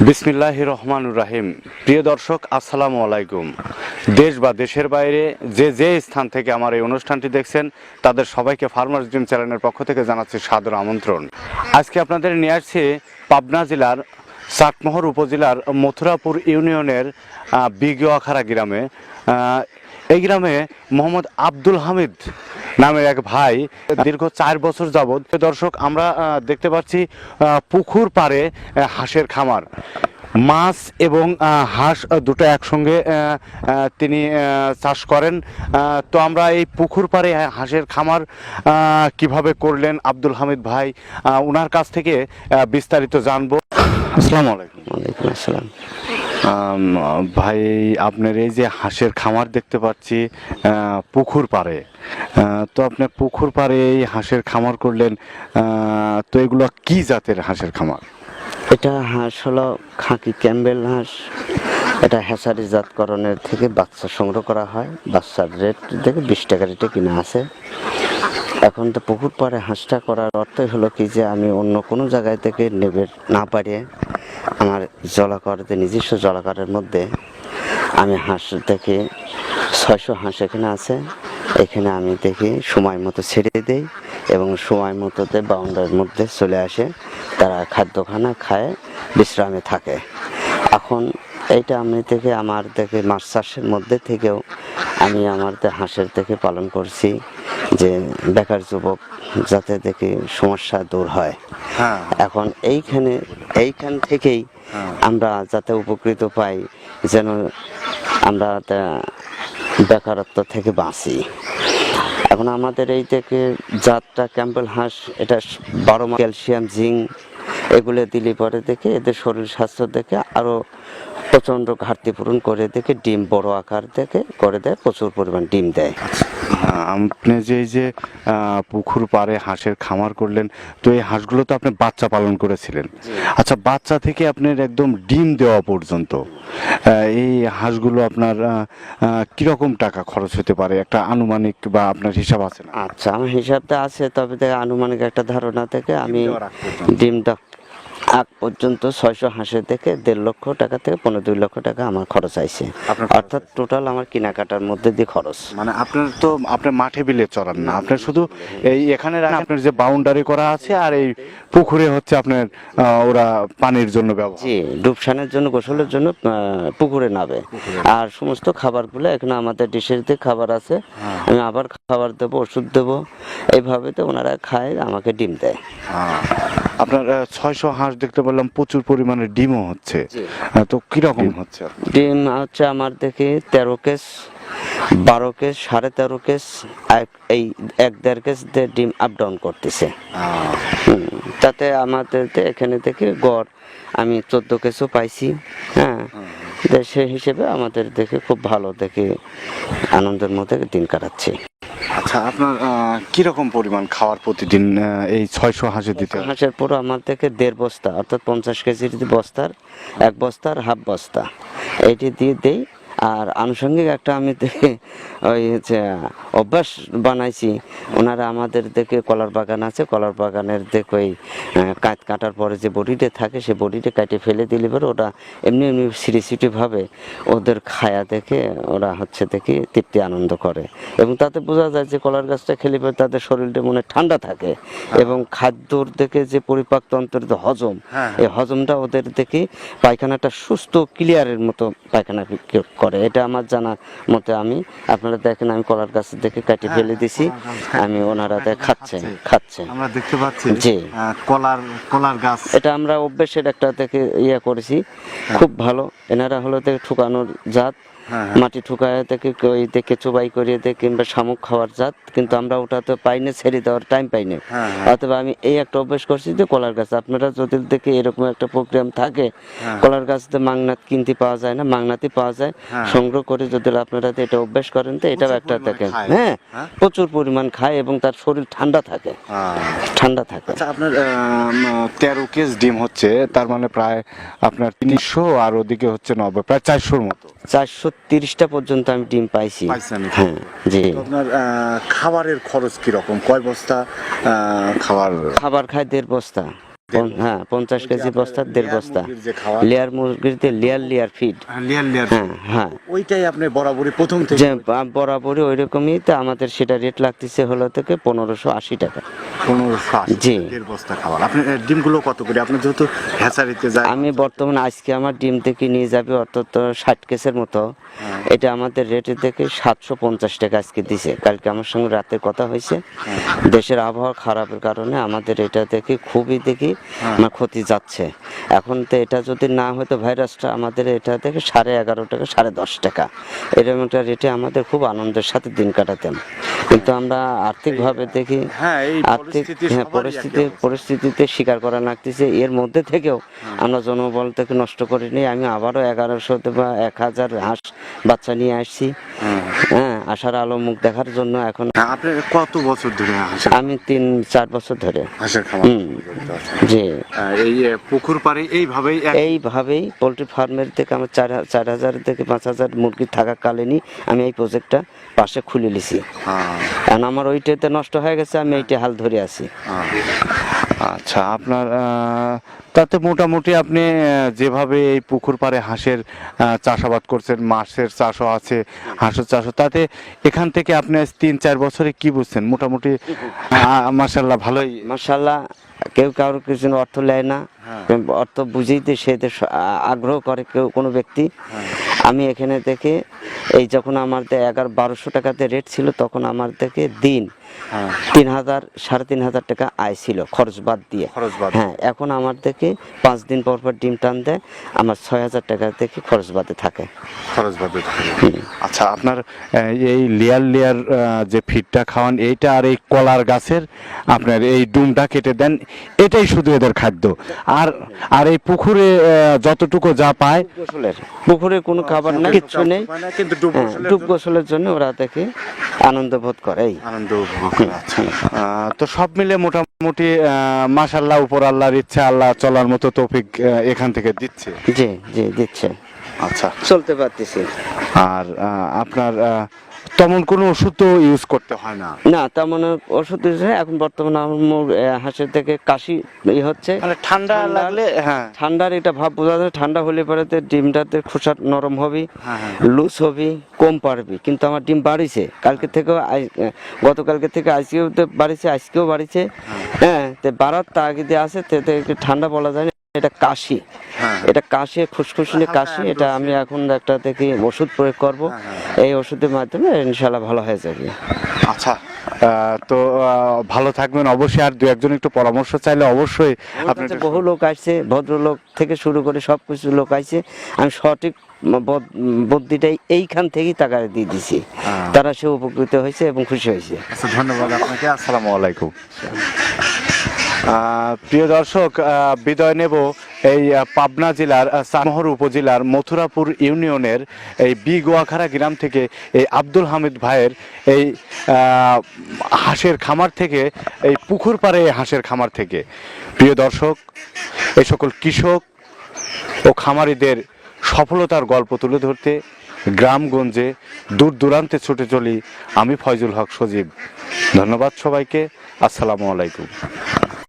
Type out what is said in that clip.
বিসমিল্লাহ রহমানুর রাহিম। প্রিয় দর্শক আসসালামু আলাইকুম। দেশ বা দেশের বাইরে যে যে স্থান থেকে আমার এই অনুষ্ঠানটি দেখছেন তাদের সবাইকে ফার্মার্স ড্রিম চ্যানেলের পক্ষ থেকে জানাচ্ছি সাদর আমন্ত্রণ। আজকে আপনাদের নিয়ে আসছি পাবনা জেলার চাটমোহর উপজেলার মথুরাপুর ইউনিয়নের আহ, বিগিয়াখাড়া গ্রামে এই গ্রামে মোহাম্মদ আব্দুল হামিদ নামের এক ভাই দীর্ঘ চার বছর যাবৎ। দর্শক, আমরা দেখতে পাচ্ছি পুকুর পাড়ে হাঁসের খামার। মাছ এবং হাঁস দুটো একসঙ্গে তিনি চাষ করেন। তো আমরা এই পুকুর পাড়ে হাঁসের খামার কীভাবে করলেন আব্দুল হামিদ ভাই? ওনার কাছ থেকে বিস্তারিত জানব। আসসালামু আলাইকুম। ওয়ালাইকুম আসসালাম। ভাই, আপনার এই যে হাঁসের খামার দেখতে পাচ্ছি পুকুর পাড়ে। তো আপনার পুকুর পাড়ে এই হাঁসের খামার করলেন তো এগুলো কি জাতের হাঁসের খামার? এটা হাঁস হলো খাঁকি ক্যাম্বেল হাঁস। এটা হ্যাসারি জাতকরণের থেকে বাচ্চা সংগ্রহ করা হয়। বাচ্চার রেট থেকে বিশ টাকা রেটে কিনা আছে। এখন তো পুকুর পাড়ে হাঁসটা করার অর্থই হলো কি যে আমি অন্য কোনো জায়গায় থেকে নেবে না পারিয়ে আমার জলাকরতে নিজস্ব জলাকরের মধ্যে আমি হাঁস দেখে। ছয়শো হাঁস এখানে আছে। এখানে আমি দেখি সময় মতো ছেড়ে দেই এবং সময় মতোতে বাউন্ডারির মধ্যে চলে আসে। তারা খাদ্যখানা খায়, বিশ্রামে থাকে। এখন এইটা আমি থেকে আমার থেকে মাছ চাষের মধ্যে থেকেও আমি আমার হাঁসের থেকে পালন করছি। যে বেকার যুবক যাতে দেখি সমস্যা দূর হয়। হ্যাঁ। এখন এইখানে এইখান থেকেই আমরা যাতে উপকৃত পাই যেন আমরা তা- বেকারত্ব থেকে বাঁচি। এখন আমাদের এই থেকে জাতটা ক্যাম্পেল হাঁস এটা বারো ক্যালসিয়াম জিঙ্ক এগুলো দিলে পরে দেখে এদের শরীর স্বাস্থ্য দেখে আরও প্রচণ্ড ঘাটতি পূরণ করে দেখে ডিম বড় আকার দেখে করে দেয় প্রচুর পরিমাণ ডিম দেয়। হ্যাঁ, আপনি যে যে পুকুর পাড়ে হাঁসের খামার করলেন তো এই হাঁসগুলো তো আপনি বাচ্চা পালন করেছিলেন। আচ্ছা বাচ্চা থেকে আপনার একদম ডিম দেওয়া পর্যন্ত এই হাঁসগুলো আপনার কীরকম টাকা খরচ হতে পারে? একটা আনুমানিক বা আপনার হিসাব আছে না? আচ্ছা আমার হিসাবটা আছে তবে আনুমানিক একটা ধারণা থেকে আমি। ডিমটা আগ পর্যন্ত ছয়শো হাঁসের থেকে দেড় লক্ষ টাকা থেকে পনেরো দুই লক্ষ টাকা আমার খরচ আইছে। অর্থাৎ টোটাল আমার কেনাকাটার মধ্যে দিয়ে খরচ। মানে আপনার তো আপনার মাঠে বিলে চড়ান না। আপনার শুধু এই এখানে আপনার যে বাউন্ডারি করা আছে আর এই পুকুরে হচ্ছে আপনার ওরা পানির জন্য ব্যবহার। জি ডুবসানের জন্য গোসলের জন্য পুকুরে নাবে আর সমস্ত খাবারগুলো এখানে আমাদের ডিশের দিয়ে খাবার আছে হ্যাঁ। আমি আবার খাবার দেবো ওষুধ দেবো। এইভাবে তো ওনারা খায় আমাকে ডিম দেয়। আহ, আপনার ছয়শো হাঁস দেখতে পেলাম প্রচুর পরিমাণে ডিমও হচ্ছে। তো কীরকম হচ্ছে? ডিম হচ্ছে আমার দেখি তেরো কেস বারো কেস সাড়ে তেরো কেস এই এক দেড় কেস ডিম আপ ডাউন করতেছে। তাতে আমাদের এখানে থেকে গড় আমি চোদ্দ কেসও পাইছি হ্যাঁ। সেই হিসেবে আমাদের দেখে খুব ভালো দেখে আনন্দের মধ্যে দিন কাটাচ্ছি। আচ্ছা আপনার কীরকম পরিমাণ খাওয়ার প্রতিদিন এই ছয়শো হাঁসে দিতে? হাঁসের পুরো আমার থেকে দেড় বস্তা, অর্থাৎ পঞ্চাশ কেজির বস্তার, এক বস্তার হাফ বস্তা এটি দিয়ে দেই আর আনুষঙ্গিক একটা আমি দেখে ওই হচ্ছে অভ্যাস বানাইছি। ওনারা আমাদের দেখে কলার বাগান আছে কলার বাগানের দেখ ওই কাঠ কাটার পরে যে বডিটা থাকে সে বডিটা কাটে ফেলে দিলে পরে ওরা এমনি এমনি সিরিসিটিভাবে ওদের খায়া দেখে ওরা হচ্ছে দেখি তৃপ্তি আনন্দ করে। এবং তাতে বোঝা যায় যে কলার গাছটা খেলে পরে তাদের শরীরটা মনে ঠান্ডা থাকে। এবং খাদ্যর দেখে যে পরিপাক তন্ত্রের যে হজম হ্যাঁ, এই হজমটা ওদের দেখি পায়খানাটা সুস্থ ক্লিয়ারের মতো পায়খানা কি- করে। এটা আমার জানা মতে আমি আপনারা দেখেন আমি কলার গাছ দেখে কাটি ফেলে দিছি আমি ওনারা খাচ্ছে খাচ্ছে। আমরা দেখতে পাচ্ছি জি। কলার কলার গাছ। এটা আমরা অভ্যেসের একটা থেকে ইয়ে করেছি। খুব ভালো। এনারা হলো দেখে ঠুকানোর জাত। হ্যাঁ, মাটি ঠুকায় থেকে ওই দেখে চোবাই করিয়ে দেয় কিংবা শামুক খাওয়ার জাত কিন্তু আমরা ওটা তো পাই না ছেড়ে দেওয়ার টাইম পাই না হ্যাঁ, অথবা আমি এই একটা অভ্যেস করছি যে কলার গাছ আপনারা যদি দেখে এরকম একটা প্রোগ্রাম থাকে হ্যাঁ। কলার গাছ তো মাংনাত কিনতে পাওয়া যায় না মাংনাতি পাওয়া যায়। হ্যাঁ। সংগ্রহ করে যদি আপনারা এটা অভ্যাস করেন তো এটাও একটা থাকে হ্যাঁ হ্যাঁ? প্রচুর পরিমাণ খায় এবং তার শরীর ঠান্ডা থাকে। ঠান্ডা থাকে। আচ্ছা আপনার তেরো কেস ডিম হচ্ছে তার মানে প্রায় আপনার তিনশো আর ওদিকে হচ্ছে নব্বই প্রায় চারশোর মতো। চারশো তিরিশটা পর্যন্ত আমি ডিম পাইছি। হ্যাঁ জি। আপনার খাবারের খরচ কীরকম? কয় বস্তা খাবার? খাবার খায় দেড় বস্তা। হ্যাঁ পঞ্চাশ কেজি বস্তা দেড় বস্তা। লেয়ার মুরগিতে layer layer feed. Layer layer হ্যাঁ হ্যাঁ। ওইটাই আপনি বরাবরই প্রথম থেকে বরাবরই ওই রকমই তো আমাদের সেটা রেট লাগতেছে হলো থেকে পনেরোশো আশি টাকা। পনেরোশো জি। দেড় বস্তা খাবার আপনি ডিমগুলো কত করে? আপনি যেহেতু হ্যাচারিতে যায় আমি বর্তমানে আজকে আমার ডিম থেকে নিয়ে যাবে অন্তত ষাট কেসের মতো। এটা আমাদের রেটে থেকে সাতশো পঞ্চাশ টাকা আজকে দিছে। কালকে আমার সঙ্গে রাতে কথা হয়েছে। দেশের আবহাওয়া খারাপের কারণে আমাদের এটা থেকে খুবই দেখি আমার ক্ষতি যাচ্ছে। এখন তো এটা যদি না হতো ভাইরাসটা আমাদের এটা থেকে সাড়ে এগারো টাকা সাড়ে দশ টাকা। এরকম একটা রেটে আমাদের খুব আনন্দের সাথে দিন কাটাতাম কিন্তু আমরা আর্থিকভাবে দেখি হ্যাঁ পরিস্থিতি হ্যাঁ পরিস্থিতি পরিস্থিতিতে স্বীকার করা লাগতেছে। এর মধ্যে থেকেও আমরা জনবল থেকে নষ্ট করিনি আমি আবারও এগারোশো বা এক হাজার হাঁস বাচ্চা নিয়ে আসছি। হ্যাঁ। আশার আলো মুখ দেখার জন্য এখন হ্যাঁ, কত বছর ধরে আমি তিন চার বছর ধরে। যে এই পুকুর পাড়ে এইভাবেই এইভাবেই পোলট্রি ফার্মের থেকে আমার চার চার হাজার থেকে পাঁচ হাজার মুরগি থাকাকালীনই আমি এই প্রজেক্টটা পাশে খুলে নিছি। হ্যাঁ, কারণ আমার ওইটাতে নষ্ট হয়ে গেছে আমি এইটা হাল ধরে। আছি। হ্যাঁ। আচ্ছা আপনার তাতে মোটামুটি আপনি যেভাবে এই পুকুর পাড়ে হাঁসের চাষাবাদ করছেন মাছের চাষও আছে হাঁসের চাষও তাতে এখান থেকে আপনি তিন চার বছরে কি বুঝছেন? মোটামুটি মাসাল্লাহ ভালোই। মার্শাল্লাহ কেউ কারোর কিছু অর্থ নেয় না। অর্থ বুঝেইতে সে আগ্রহ করে কেউ কোনো ব্যক্তি। আমি এখানে থেকে এই যখন আমার এগারো বারোশো টাকাতে রেট ছিল তখন আমার থেকে দিন হ্যাঁ। তিন হাজার সাড়ে তিন হাজার টাকা আয় ছিল খরচ বাদ দিয়ে। খরচ বাদ। হ্যাঁ এখন আমার থেকে পাঁচ দিন পর পর ডিম টান দেয় আমার ছয় হাজার টাকা থেকে খরচ বাদে থাকে। খরচ বাদে আচ্ছা আপনার এই লেয়ার লেয়ার যে ফিডটা খাওয়ান এইটা আর এই কলার গাছের আপনার এই ডুমটা কেটে দেন এটাই শুধু এদের খাদ্য। আর আর এই পুকুরে যতটুকু যা পায় পুকুরে কোনো খাবার নাই কিচ্ছু নেই। কিন্তু ডুব হ্যাঁ, গোসলের জন্য। ওরা দেখে আনন্দ বোধ করে আনন্দ। আচ্ছা। তো সব মিলে মোটামুটি মাসাল্লাহ উপর আল্লাহর ইচ্ছা আল্লাহ চলার মতো তৌফিক এখান থেকে দিচ্ছে। জি জি দিচ্ছে। আচ্ছা। চলতে পারতেছি। আর আপনার তেমন কোনো ওষুধ তো ইউজ করতে হয় না? না তেমন ওষুধ এখন বর্তমানে আমার হাঁসের থেকে কাশি ই হচ্ছে। মানে ঠান্ডা লাগলে হ্যাঁ। ঠান্ডার এটা ভাব বোঝা যায়। ঠান্ডা হলে পরে ডিমটাতে খোসা নরম হবে হ্যাঁ, হ্যাঁ। লুজ হবে কম পারবি। কিন্তু আমার ডিম বাড়িছে। কালকে থেকেও আই- আহ, গতকালকে থেকে আজকেও তো বাড়িছে আজকেও বাড়িছে। হ্যাঁ। তো বাড়ার তাগিদে আছে তো তো ঠান্ডা বলা যায় না। এটা কাশি। হ্যাঁ। এটা কাশি খুসখুসনি কাশি এটা আমি এখন একটা থেকে ওষুধ প্রয়োগ করব। হ্যাঁ, এই ওষুধের মাধ্যমে ইনশাল্লাহ ভালো হয়ে যাবে। আচ্ছা তো ভালো থাকবেন। অবশ্যই আর দু একজন একটু পরামর্শ চাইলে অবশ্যই আমার আপনি কাছে বহু লোক আসছে ভদ্রলোক থেকে শুরু করে সব কিছু লোক আসছে। আমি সঠিক বদ- বুদ্ধিটাই এইখান থেকেই টাকা দিয়ে দিছি। হ্যাঁ। তারা সে উপকৃত হয়েছে এবং খুশি হয়েছে। আচ্ছা ধন্যবাদ আপনাকে। আসসালামু আলাইকুম। প্রিয় দর্শক বিদায় নেব এই পাবনা জেলার আহ, চামহর উপজেলার মথুরাপুর ইউনিয়নের এই বি গোয়াখাড়া গ্রাম থেকে এই আব্দুল হামিদ ভাইয়ের এই হাঁসের খামার থেকে এই পুকুর পাড়ে এই হাঁসের খামার থেকে। প্রিয় দর্শক এই সকল কৃষক ও খামারিদের সফলতার গল্প তুলে ধরতে গ্রামগঞ্জে দূর দূরান্তে ছুটে চলি আমি ফয়জুল হক সজীব। ধন্যবাদ সবাইকে। আসসালামু আলাইকুম।